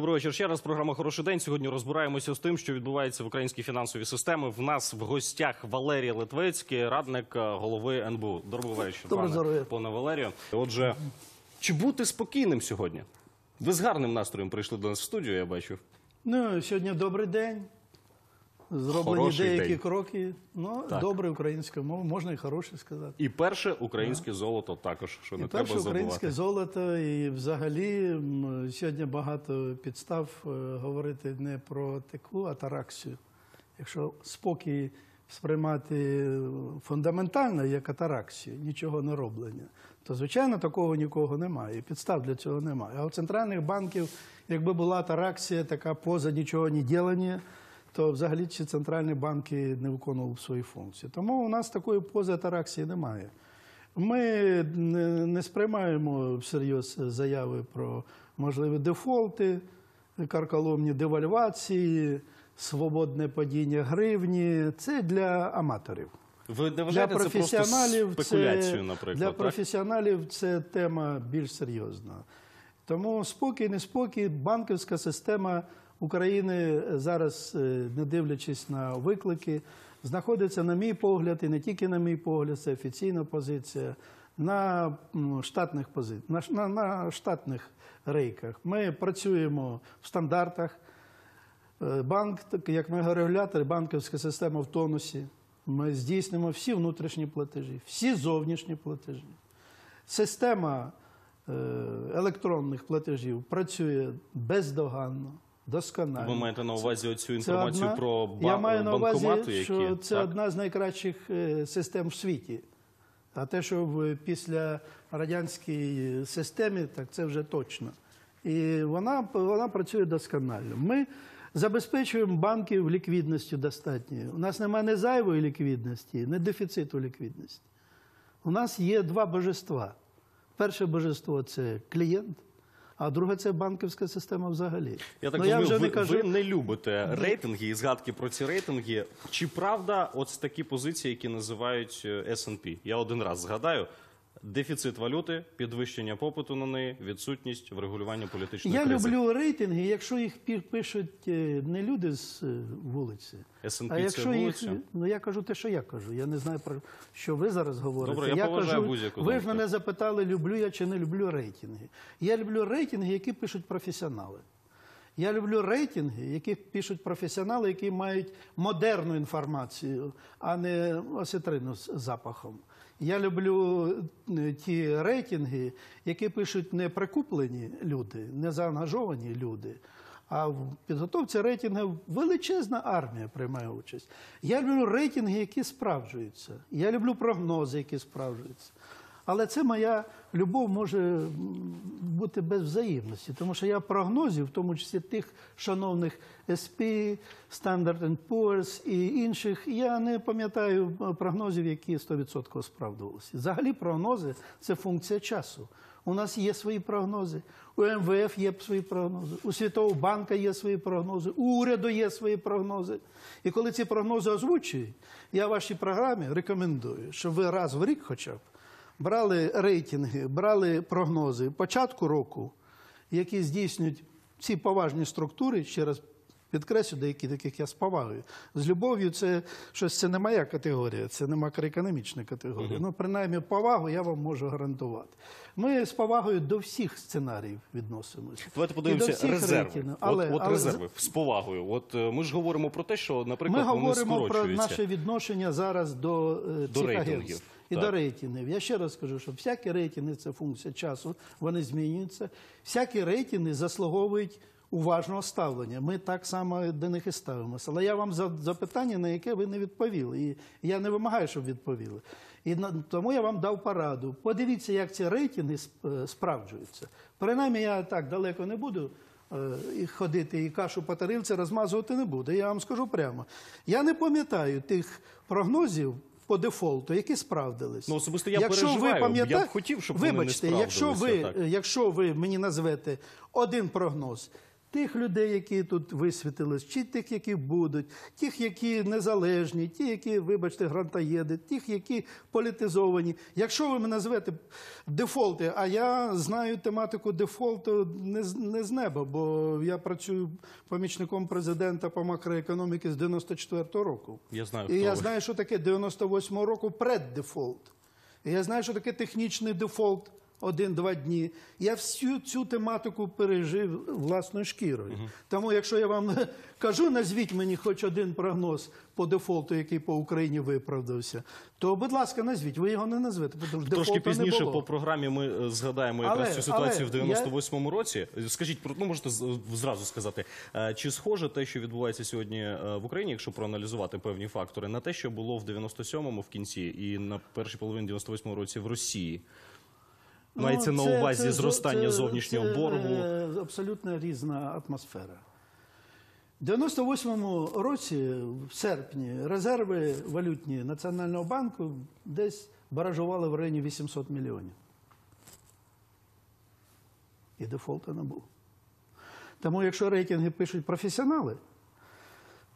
Добрий вечір. Ще раз програма Хороший день. Сьогодні розбираємося з тим, що відбувається в українській фінансовій системі. В нас в гостях Валерій Литвецький, радник е, голови НБУ. Доброго вечора, Доброго пане Валерію. Отже, чи бути спокійним сьогодні? Ви з гарним настроєм прийшли до нас в студію, я бачу. Ну, сьогодні добрий день. Зроблені Хороший деякі день. кроки. Ну, Так. добре українською мовою, можна і хороше сказати. І перше українське золото також, що не І треба перше українське забувати. золото, і взагалі м, сьогодні багато підстав е, говорити не про таку атараксію. Якщо спокій сприймати фундаментально як атараксію, нічого не роблення, то звичайно такого нікого немає. І підстав для цього немає. А у центральних банків, якби була атараксія, така поза нічого не ділення, то взагалі ці центральні банки не виконували свої функції. Тому у нас такої пози атараксії немає. Ми не, не сприймаємо всерйоз заяви про можливі дефолти, карколомні девальвації, свободне падіння гривні. Це для аматорів. Ви не Для вважаєте це просто професіоналів це, наприклад? для так? професіоналів це тема більш серйозна. Тому спокій, неспокій, банківська система України зараз, е, не дивлячись на виклики, знаходиться, на мій погляд, і не тільки на мій погляд, це офіційна позиція, на штатних пози... на, на, на штатних рейках. Ми працюємо в стандартах. Е, Банк, як ми регулятор, банківська система в тонусі. Ми здійснимо всі внутрішні платежі, всі зовнішні платежі. Система е, електронних платежів працює бездоганно, досконально. Ви маєте на увазі оцю інформацію одна- про ба- Я маю на увазі, банкомати, які що це так? одна з найкращих е, систем в світі. А те, що в після радянській системі, так це вже точно. І вона, вона працює досконально. Ми забезпечуємо банків ліквідністю достатньою. У нас немає не зайвої ліквідності, не дефіциту ліквідності. У нас є два божества. Перше божество це клієнт, а друге це банківська система взагалі. Я так Ну, вже ви, не кажу. ви не любите рейтинги і згадки про ці рейтинги. Чи правда от такі позиції, які називають е, S&P? Я один раз згадаю. Дефіцит валюти, підвищення попиту на неї, відсутність врегулювання політичної Я кризи. люблю рейтинги, якщо їх пишуть е, не люди з е, вулиці, а це їх, вулиця? ну я кажу те, що я кажу. Я не знаю про що ви зараз говорите. Добре, я поважаю будь-яку ви ж мене запитали, люблю я чи не люблю рейтинги. Я люблю рейтинги, які пишуть професіонали. Я люблю рейтинги, які пишуть професіонали, які мають модерну інформацію, а не осетрину з запахом. Я люблю е, ті рейтинги, які пишуть не прикуплені люди, не заангажовані люди. А в підготовці рейтингів величезна армія приймає участь. Я люблю рейтинги, які справджуються. Я люблю прогнози, які справджуються. Але це моя любов може бути без взаємності, тому що я прогнозів, в тому числі тих шановних SP, Standard Poor's і інших, я не пам'ятаю е, прогнозів, які 100% справдувалися. Взагалі прогнози це функція часу. У нас є свої прогнози, у МВФ є свої прогнози, у Світового банку є свої прогнози, у уряду є свої прогнози. І коли ці прогнози озвучують, я вашій програмі рекомендую, щоб ви раз в рік хоча б брали рейтинги, брали прогнози початку року, які здійснюють ці поважні структури, ще раз підкреслю, деякі таких я з повагою. З любов'ю це щось це не моя категорія, це не макроекономічна категорія. Ну, принаймні, повагу я вам можу гарантувати. Ми з повагою до всіх сценаріїв відносимося. Давайте подивимося резерви. от, Але- от але резерви з повагою. От е, ми ж говоримо про те, що, Ми наприклад, вони говоримо про наше відношення зараз до, е, До цих рейтингів, агентств і так. до рейтингів. Я ще раз скажу, що всякі рейтинги це функція часу, вони змінюються. Всякі рейтинги заслуговують уважного ставлення. Ми так само до них і ставимося. Але я вам за запитання, на яке ви не відповіли. І я не вимагаю, щоб відповіли. І тому я вам дав пораду. Подивіться, як ці рейтинги е, справджуються. Принаймні, я так далеко не буду е, і ходити і кашу по тарілці розмазувати не буду. Я вам скажу прямо. Я не пам'ятаю тих прогнозів по дефолту, які справдились. Ну, особисто я переживаю. ви Я б хотів, щоб вони не Вибачте, якщо ви, так. якщо ви мені назвете один прогноз, тих людей, які тут висвітились, чи тих, які будуть, тих, які незалежні, ті, які, вибачте, грантоєди, тих, які політизовані. Якщо ви мене назвете дефолти, а я знаю тематику дефолту не з, не з неба, бо я працюю помічником президента по макроекономіці з 94-го року. Я знаю, І я ви. знаю, що таке 98-го року преддефолт. І я знаю, що таке технічний дефолт один-два дні. Я всю цю тематику пережив власною шкірою. Тому, якщо я вам кажу, назвіть мені хоч один прогноз по дефолту, який по Україні виправдався, то, будь ласка, назвіть. Ви його не назвете, тому що Трошки дефолту не пізніше було. по програмі ми е, згадаємо якраз Але- цю ситуацію але в я- 98-му році. Скажіть, про- ну можете з- зразу сказати, е, чи схоже те, що відбувається сьогодні е, в Україні, якщо проаналізувати певні фактори, на те, що було в 97-му в кінці і на першій половині 98-го році в Росії? Ну, Мається на увазі це- зростання це- зовнішнього це, боргу. е, Абсолютно різна атмосфера. У 98-му році, в серпні, резерви валютні Національного банку десь баражували в районі 800 мільйонів. І дефолту не було. Тому, якщо рейтинги пишуть професіонали,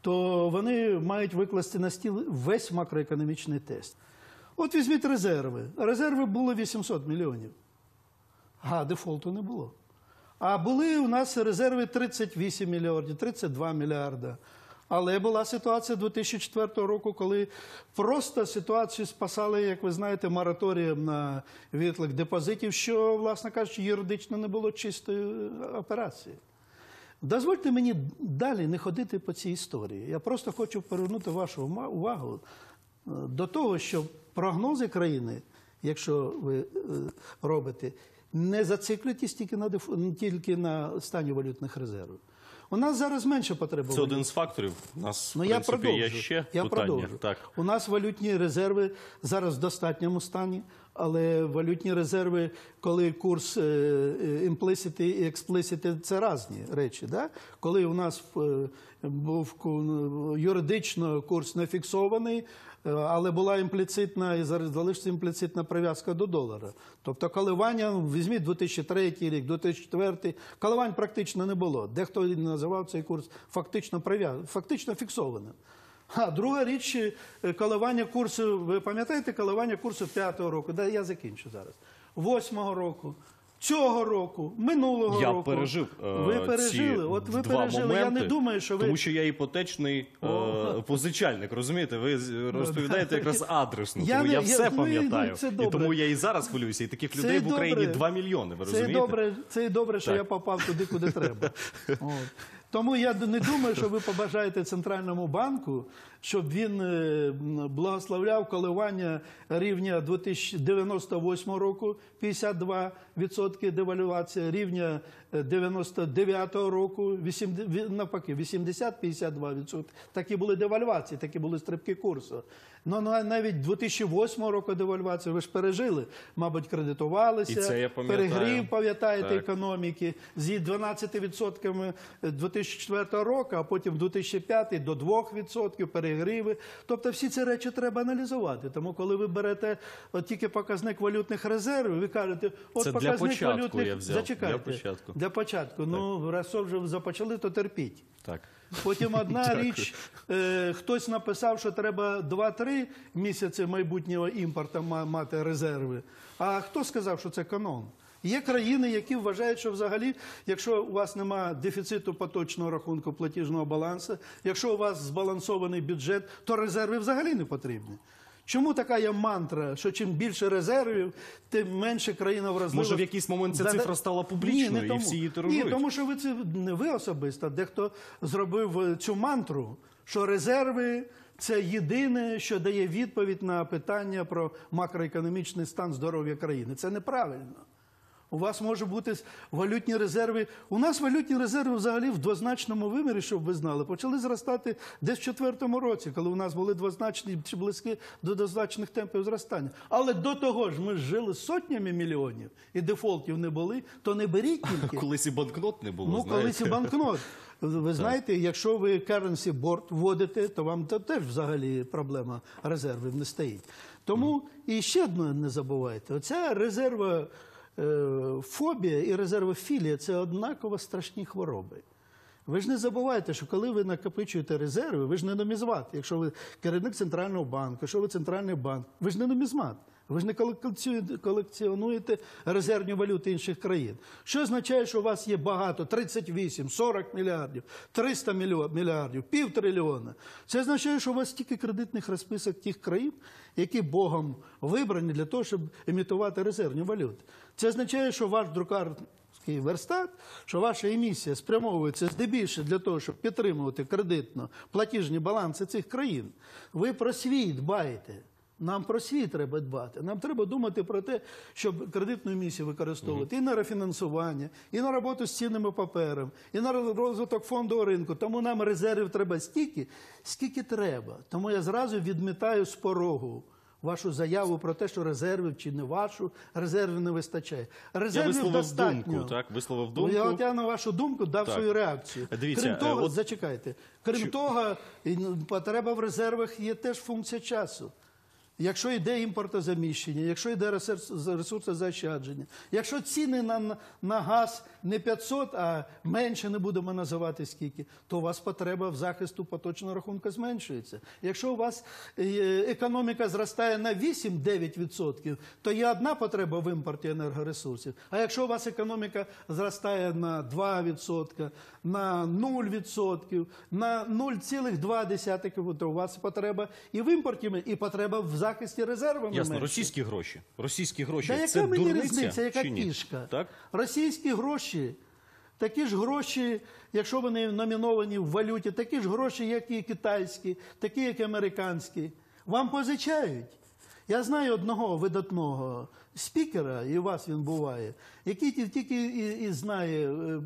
то вони мають викласти на стіл весь макроекономічний тест. От візьміть резерви. Резерви було 800 мільйонів. А дефолту не було. А були у нас резерви 38 мільярдів, 32 мільярда. Але була ситуація 2004 року, коли просто ситуацію спасали, як ви знаєте, мораторієм на відлик депозитів, що, власне кажучи, юридично не було чистої операції. Дозвольте мені далі не ходити по цій історії. Я просто хочу повернути вашу увагу е, до того, що прогнози країни, якщо ви е, робите, не зациклюйтесь тільки на деф- тільки на стані валютних резервів. У нас зараз менше потреби. Це один з факторів. У нас, Ну, в я принципі, продовжу. є ще я питання. продовжу. Так. У нас валютні резерви зараз в достатньому стані, але валютні резерви, коли курс імплисити і експлисити, це різні речі. Коли у нас е, був юридично курс не фіксований, е, але була імпліцитна і зараз залишиться імпліцитна прив'язка до долара. Тобто коливання, візьміть 2003 рік, 2004, коливань практично не було. Дехто називав цей курс фактично фактично фіксованим. А друга річ е, коливання курсу. Ви пам'ятаєте коливання курсу п'ятого року? Да, я закінчу зараз. Восьмого року. Цього року, минулого Я року. пережив е, ви пережили. ці От ви два пережили. моменти, я не думаю, що ви тому що я іпотечний е, позичальник. Розумієте, ви розповідаєте якраз адресно. Я тому не- я я- все пам'ятаю. і тому я і зараз хвилююся. І таких Це людей в Україні добре. 2 мільйони. Ви розумієте? Це добре, це і добре, що я попав туди, куди треба. От. Тому я не думаю, що ви побажаєте центральному банку, щоб він е, благословляв коливання рівня 2098 року 52% девальвація, рівня е, 99 року 80, ві- навпаки 80-52%. Такі були девальвації, такі були стрибки курсу. Ну на- навіть 2008 року девальвацію ви ж пережили, мабуть, кредитувалися, І це я перегрів, пам'ятаєте, економіки зі 12% 2004 року, а потім 2005 до 2% перегриви. Тобто всі ці речі треба аналізувати. Тому коли ви берете от тільки показник валютних резервів, ви кажете, от Це для показник початку валютних я взяв, зачекайте. для початку. Для початку. Ну, раз вже започали, то терпіть. Так. Потім одна річ, е, хтось написав, що треба 2-3 місяці майбутнього імпорту ма- мати резерви. А хто сказав, що це канон? Є країни, які вважають, що взагалі, якщо у вас немає дефіциту поточного рахунку платіжного балансу, якщо у вас збалансований бюджет, то резерви взагалі не потрібні. Чому така є мантра, що чим більше резервів, тим менше країна вразлива? Може, в якийсь момент ця цифра стала Ні, публічною, не і всі її Ні, тому що ви це не ви особисто, дехто зробив е, цю мантру, що резерви це єдине, що дає відповідь на питання про макроекономічний стан здоров'я країни. Це неправильно. У вас може бути валютні резерви. У нас валютні резерви взагалі в двозначному вимірі, щоб ви знали, почали зростати десь в четвертому році, коли у нас були двозначні чи близькі до двозначних темпів зростання. Але до того ж, ми жили сотнями мільйонів і дефолтів не були, то не беріть тільки. Колись і банкнот не було. Ну, знаєте. колись і банкнот. Ви знаєте, якщо ви currency board вводите, то вам то теж взагалі проблема резервів не стоїть. Тому і ще одне не забувайте: оця резерва фобія і резервофілія це однаково страшні хвороби. Ви ж не забувайте, що коли ви накопичуєте резерви, ви ж не нумізмат. Якщо ви керівник центрального банку, якщо ви центральний банк, ви ж не нумізмат. Ви ж не колекціонуєте- резервні валюти інших країн. Що означає, що у вас є багато 38, 40 мільярдів, 300 мільярдів, півтрильйона. Це означає, що у вас стільки кредитних розписок тих країн, які Богом вибрані для того, щоб емітувати резервні валюти. Це означає, що ваш друкарський верстат, що ваша емісія спрямовується здебільшого для того, щоб підтримувати кредитно платіжні баланси цих країн. Ви про свій дбаєте. Нам про світ треба дбати. Нам треба думати про те, щоб кредитну емісію використовувати і на рефінансування, і на роботу з цінними паперами, і на розвиток фондового ринку. Тому нам резервів треба стільки, скільки треба. Тому я зразу відмітаю з порогу вашу заяву про те, що резервів чи не вашу, резервів не вистачає. Я Резервів висловив достатньо. думку, так? Висловив Ну, Я, от думку. я на вашу думку дав Так. свою реакцію. Дивіться, Крім того, е, от- зачекайте. Крім того, ну, потреба в резервах є теж функція часу. Якщо йде імпортозаміщення, якщо йде ресурс- ресурсозаощадження, якщо ціни на, на- на газ не 500, а менше не будемо називати скільки, то у вас потреба в захисту поточного рахунку зменшується. Якщо у вас е, економіка зростає на 8-9%, то є одна потреба в імпорті енергоресурсів. А якщо у вас економіка зростає на 2%, на 0%, на 0,2%, то у вас потреба і в імпорті, і потреба в захисті резервами. Ясно, менше. російські гроші. Російські гроші Та яка це мені дурниця різниця, яка чи ні? фішка? Так? Російські гроші, такі ж гроші, якщо вони номіновані в валюті, такі ж гроші, як і китайські, такі, як і американські, вам позичають. Я знаю одного видатного спікера, і у вас він буває, який тільки і, знає е,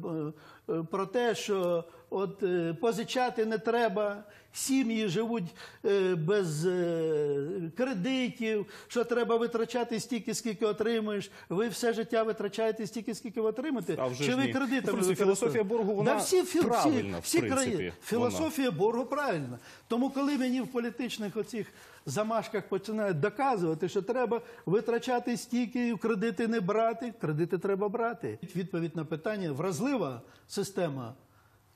е, про те, що от е, позичати не треба, сім'ї живуть е, без е, кредитів, що треба витрачати стільки, скільки отримуєш. Ви все життя витрачаєте стільки, скільки ви отримаєте. Чи ви кредитами Ну, філософія боргу, вона да всі, правильна, всі, всі країни. вона. Боргу правильна. Тому, коли мені в політичних оцих замашках починають доказувати, що треба витрачати стільки, кредити не брати, кредити треба брати. Відповідь на питання вразлива система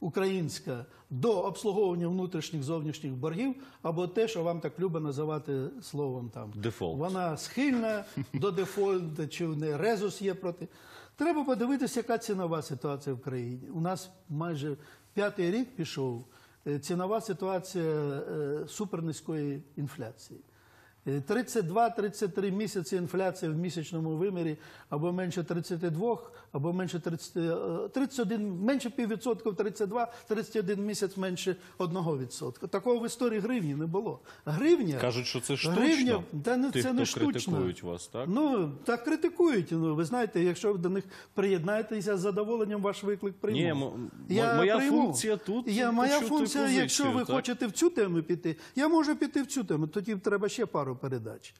українська до обслуговування внутрішніх зовнішніх боргів, або те, що вам так любить називати словом там Дефолт. вона схильна до дефолту, чи не резус є проти. Треба подивитися, яка цінова ситуація в країні. У нас майже п'ятий рік пішов е, цінова ситуація е, супернизької інфляції. Е, 32-33 місяці інфляція в місячному вимірі або менше 32, або менше 30, е, 31, менше піввідсотка, 32, 31 місяць менше 1 відсотка. Такого в історії гривні не було. Гривня Кажуть, що це штучно. Гривня, та не, Тих, це не штучно. критикують вас, так? Ну, так критикують. Ну, ви знаєте, якщо ви до них приєднаєтеся з задоволенням, ваш виклик прийму. Ні, моя функція тут Я, моя функція, позицію, якщо ви так? хочете в цю тему піти, я можу піти в цю тему, тоді треба ще пару передач.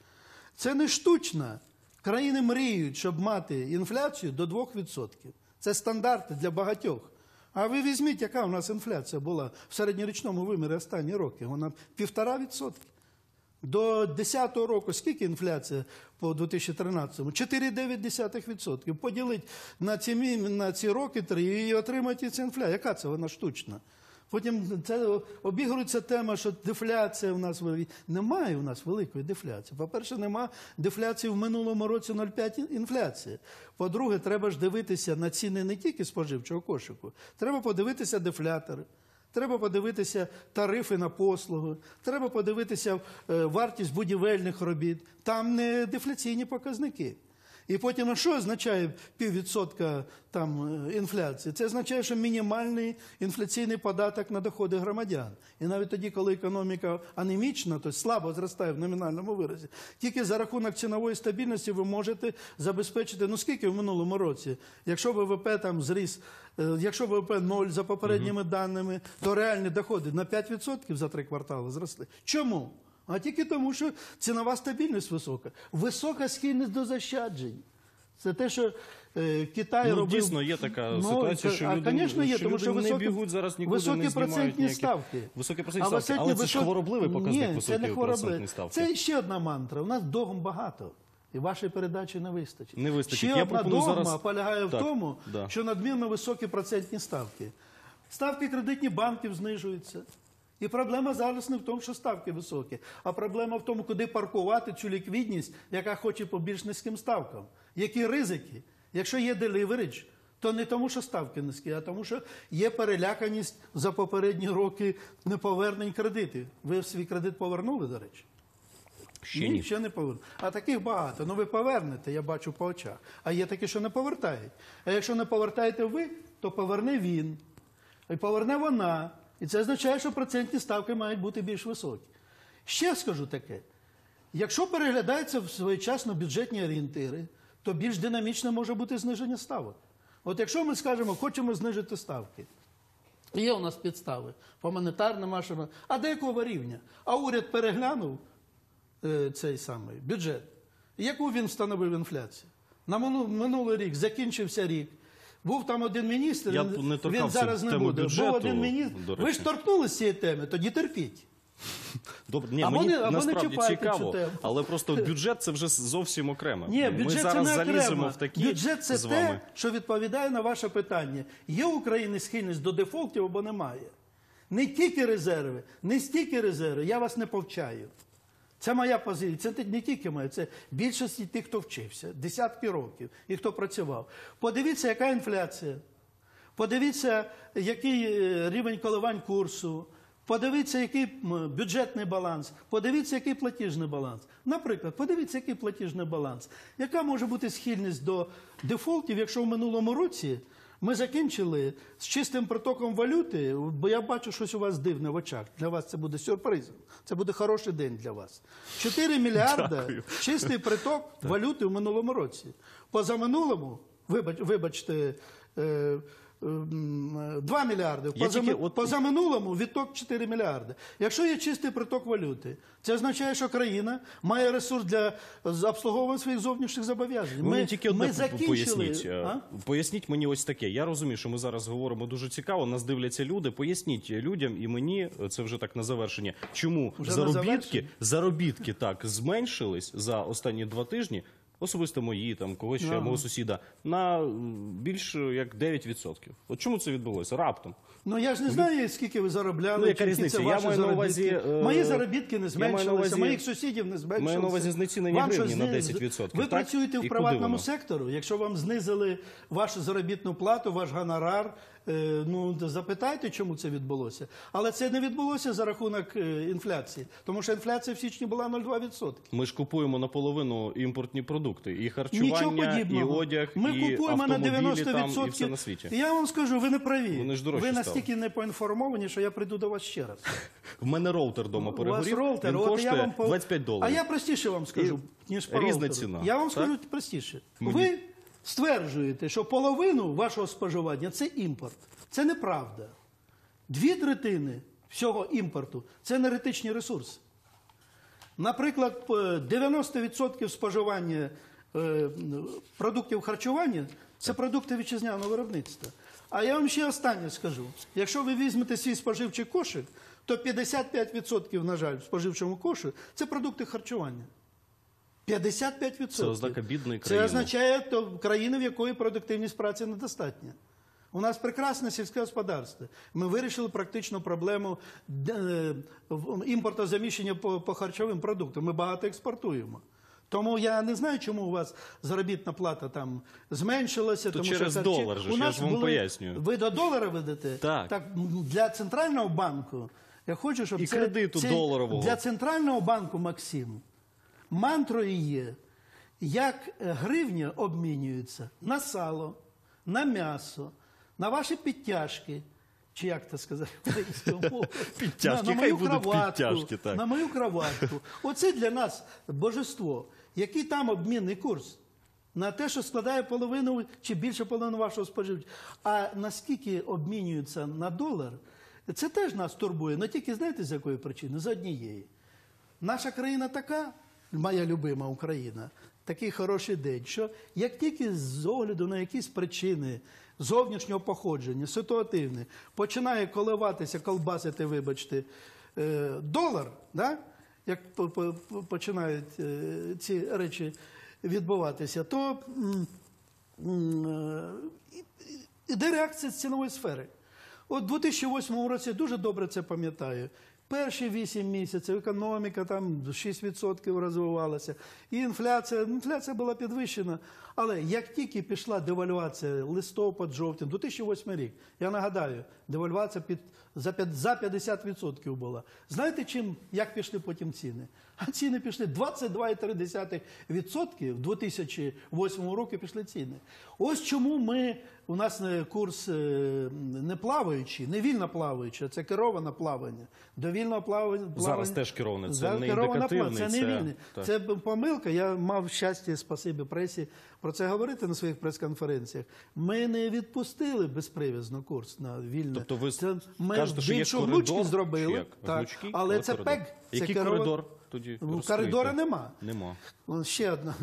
Це не штучно. Країни мріють, щоб мати інфляцію до 2%. Це стандарти для багатьох. А ви візьміть, яка у нас інфляція була в середньорічному вимірі останні роки. Вона півтора відсотки. До 2010 року скільки інфляція по 2013-му? 4,9%. Поділить на ці, на ці роки і отримати цю інфляцію. Яка це вона штучна? Потім це обігрується тема, що дефляція у нас немає. У нас великої дефляції. По-перше, нема дефляції в минулому році 0,5 інфляції. По-друге, треба ж дивитися на ціни не тільки споживчого кошику, треба подивитися дефлятори. Треба подивитися тарифи на послуги, треба подивитися е, вартість будівельних робіт. Там не дефляційні показники. І потім, що означає піввідсотка там е, інфляції? Це означає, що мінімальний інфляційний податок на доходи громадян. І навіть тоді, коли економіка анемічна, то слабо зростає в номінальному виразі, тільки за рахунок цінової стабільності ви можете забезпечити, ну скільки в минулому році, якщо ВВП там зріс, е, якщо ВВП 0 за попередніми даними, то реальні доходи на 5% за три квартали зросли. Чому? А тільки тому, що цінова стабільність висока, висока схильність до заощаджень. Це те, що е, Китай Ну, робив. дійсно, є така Ну, ситуація, що а, люди, звісно, є, що тому люди що не високі, бігуть зараз нікуди, високі не процентні ніяких- ставки. Високі процентні А ставки, але це ж хворобливий показник Ні, високі це не хворобливий. процентні ставки. Це ще одна мантра. У нас догм багато. І вашої передачі не вистачить. Не вистачить. Ще Я одна догма зараз- полягає Так, в тому, да. що надмірно високі процентні ставки. Ставки кредитні банків знижуються. І проблема зараз не в тому, що ставки високі, а проблема в тому, куди паркувати цю ліквідність, яка хоче по більш низьким ставкам. Які ризики? Якщо є деливеридж, то не тому, що ставки низькі, а тому, що є переляканість за попередні роки неповернень кредитів. Ви свій кредит повернули, до речі? Ще ні. ще не поверну. А таких багато. Ну ви повернете, я бачу по очах. А є такі, що не повертають. А якщо не повертаєте ви, то поверне він. І поверне вона. І це означає, що процентні ставки мають бути більш високі. Ще скажу таке: якщо переглядаються своєчасно бюджетні орієнтири, то більш динамічно може бути зниження ставок. От якщо ми скажемо, хочемо знижити ставки, Є у нас підстави по монетарним нашим, а до якого рівня? А уряд переглянув е, цей самий бюджет. Яку він встановив інфляцію? На минулий рік закінчився рік. Був там один міністр, Я він, не він зараз не буде. бюджету, Був один міністр. Ви ж торкнулися цієї теми, тоді терпіть. Добре, ні, Або мені не- або не насправді цю цікаво, тему. але просто бюджет це вже зовсім окремо. Ні, Ми бюджет зараз це не заліземо в такі бюджет це з те, що відповідає на ваше питання. Є у України схильність до дефолтів або немає. Не тільки резерви, не стільки резерви. Я вас не повчаю. Це моя позиція. Це не тільки моя, це більшості тих, хто вчився, десятки років і хто працював. Подивіться, яка інфляція. Подивіться, який е, рівень коливань курсу. Подивіться, який бюджетний баланс, подивіться, який платіжний баланс. Наприклад, подивіться, який платіжний баланс. Яка може бути схильність до дефолтів, якщо в минулому році ми закінчили з чистим притоком валюти, бо я бачу щось у вас дивне в очах. Для вас це буде сюрпризом. Це буде хороший день для вас. 4 мільярда Дякую. чистий приток валюти в минулому році. Позаминулому, вибач, вибачте, е, 2 мільярди. Я Позами- тільки Позаминулому відток 4 мільярди. Якщо є чистий приток валюти, це означає, що країна має ресурс для обслуговування своїх зовнішніх зобов'язань. Ви мені тільки одне ми закінчили. поясніть. е, А? Поясніть мені ось таке. Я розумію, що ми зараз говоримо дуже цікаво. Нас дивляться люди. Поясніть людям і мені е, це вже так на завершення. Чому Вже на заробітки, завершення? заробітки так зменшились за останні два тижні? Особисто мої, там когось ще мого сусіда, на м, більше як 9%. От чому це відбулося? Раптом. Ну я ж не знаю, скільки ви заробляли. Ну, яка різниця? Я маю на увазі, е, Мої заробітки не зменшилися, моїх сусідів не зменшилися. маю на увазі знецінені Вам гривні на зни- 10%, Ви працюєте в приватному сектору. Якщо вам знизили вашу заробітну плату, ваш гонорар, ну запитайте, чому це відбулося. Але це не відбулося за рахунок е, інфляції, тому що інфляція в січні була 0,2%. Ми ж купуємо наполовину імпортні продукти, і харчування, і одяг, Ми і купуємо на автомобілі 90%. там, і все на світі. Я вам скажу, ви не праві. Вони ж дорожчі ви стали. настільки не поінформовані, що я прийду до вас ще раз. В мене роутер вдома перегорів, роутер, він коштує я вам по- 25 доларів. А я простіше вам скажу, ніж по різна роутеру. ціна, Я вам так? скажу простіше. Мені- Ви стверджуєте, що половину вашого споживання це імпорт. Це неправда. Дві третини всього імпорту це енергетичні ресурси. Наприклад, 90% споживання е, продуктів харчування це продукти вітчизняного виробництва. А я вам ще останнє скажу: якщо ви візьмете свій споживчий кошик, то 55%, на жаль, в споживчому коші це продукти харчування. 55%. Це ознака бідної Це означає то країни, в якої продуктивність праці недостатня. У нас прекрасне сільське господарство. Ми вирішили практично проблему е, імпортозаміщення по, по харчовим продуктам. Ми багато експортуємо. Тому я не знаю, чому у вас заробітна плата там зменшилася. тому через що харчі- долар же я ж вам були- пояснюю. Ви до долара ведете? Так. так для центрального банку. Я хочу, щоб І це, кредиту це- доларового. для центрального банку Максим мантрою є, як е, гривня обмінюється на сало, на м'ясо, на ваші підтяжки. Чи як це сказати українською? Підтяжки, на, на мою підтяжки, так. на мою краватку. Оце для нас божество. Який там обмінний курс? На те, що складає половину чи більше половини вашого споживчого. А наскільки обмінюється на долар, це теж нас турбує. Не тільки знаєте, з якої причини? З однієї. Наша країна така, моя любима Україна, такий хороший день, що як тільки з огляду на якісь причини зовнішнього походження, ситуативне, починає коливатися, колбасити, вибачте, е, долар, да? як по- по- по- починають е, ці речі відбуватися, то е, іде реакція з цінової сфери. У 2008 році дуже добре це пам'ятаю. Перші 8 місяців економіка там 6% розвивалася, і інфляція, інфляція була підвищена. Але як тільки пішла девальвація листопад, жовтень, 2008 рік, я нагадаю, девальвація під, за, за 50% була. Знаєте, чим, як пішли потім ціни? А ціни пішли 22,3% в 2008 році пішли ціни. Ось чому ми, у нас курс е, не плаваючий, не вільно плаваючий, а це кероване плавання. До вільного плавання, Зараз теж кероване, це Зараз не індикативний, плавання, це не це- вільне. Це помилка. Я мав щастя, спасибі пресі про це говорити на своїх прес-конференціях. Ми не відпустили безпривізно курс на вільне. Тобто ви це, ми кажете, що є коридор, гнучки зробили, як? так, Гнучкий, але це коридор. ПЕК. Це Який коридор тоді? Ну, коридора нема. Нема. Ще одна.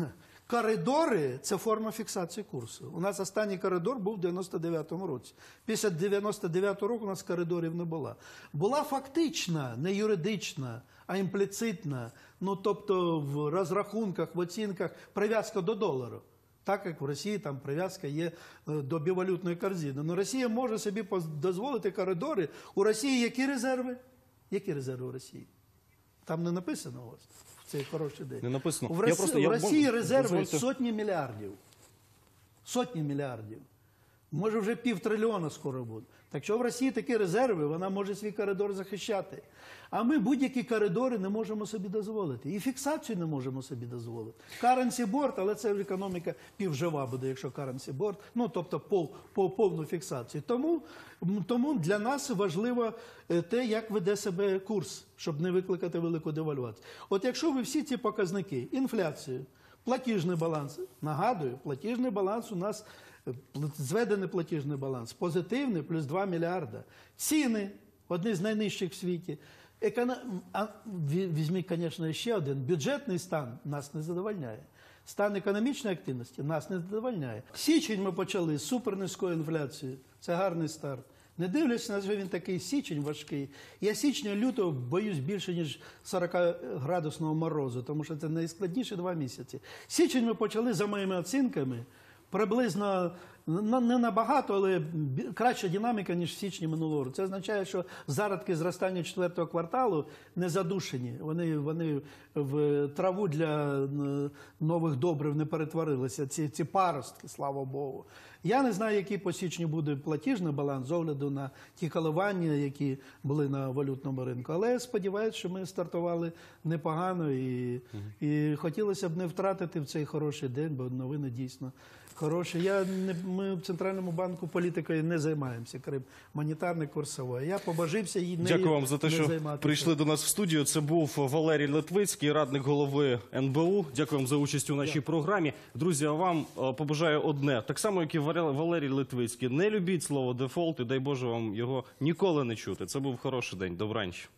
Коридори це форма фіксації курсу. У нас останній коридор був в 99-му році. Після 99-го року у нас коридорів не було. Була фактична, не юридична, а імпліцитна. Ну тобто в розрахунках, в оцінках прив'язка до долару. Так як в Росії там прив'язка є е, до бівалютної корзини. Ну Росія може собі дозволити коридори. У Росії які резерви? Які резерви у Росії? Там не написано у вас цей хороший день. Не написано. В, Я Росії, я в Росії можу- резерви дозвольте. сотні мільярдів. Сотні мільярдів. Може, вже півтрильйона скоро буде. Так що в Росії такі резерви, вона може свій коридор захищати. А ми будь-які коридори не можемо собі дозволити. І фіксацію не можемо собі дозволити. Currency board, але це економіка півжива буде, якщо currency board, ну тобто пов, пов, повну фіксацію. Тому, тому для нас важливо е, те, як веде себе курс, щоб не викликати велику девальвацію. От якщо ви всі ці показники, інфляцію, платіжний баланс, нагадую, платіжний баланс у нас зведений платіжний баланс, позитивний, плюс 2 мільярда. Ціни одні з найнижчих в світі. А візьміть, звісно, ще один. Бюджетний стан нас не задовольняє. Стан економічної активності нас не задовольняє. Січень ми почали з супернизькою інфляцією. Це гарний старт. Не дивлячись на що він такий січень важкий. Я січня лютого боюсь більше, ніж 40-градусного морозу, тому що це найскладніші два місяці. Січень ми почали за моїми оцінками приблизно не набагато, але краща динаміка, ніж в січні минулого року. Це означає, що зародки зростання четвертого кварталу не задушені. Вони, вони в траву для нових добрив не перетворилися. Ці, ці паростки, слава Богу. Я не знаю, який по січню буде платіжний баланс з огляду на ті коливання, які були на валютному ринку. Але я сподіваюся, що ми стартували непогано і, і хотілося б не втратити в цей хороший день, бо новини дійсно хороші. Я не ми в центральному банку політикою не займаємося, крім монетарної курсової. Я побожився і не Дякую вам за те, що займатися. прийшли до нас в студію. Це був Валерій Литвицький, радник голови НБУ. Дякую вам за участь у нашій програмі. Друзі, а вам е, побажаю одне. Так само, як і Валерій Литвицький. Не любіть слово дефолт і дай Боже вам його ніколи не чути. Це був хороший день. Добраніч.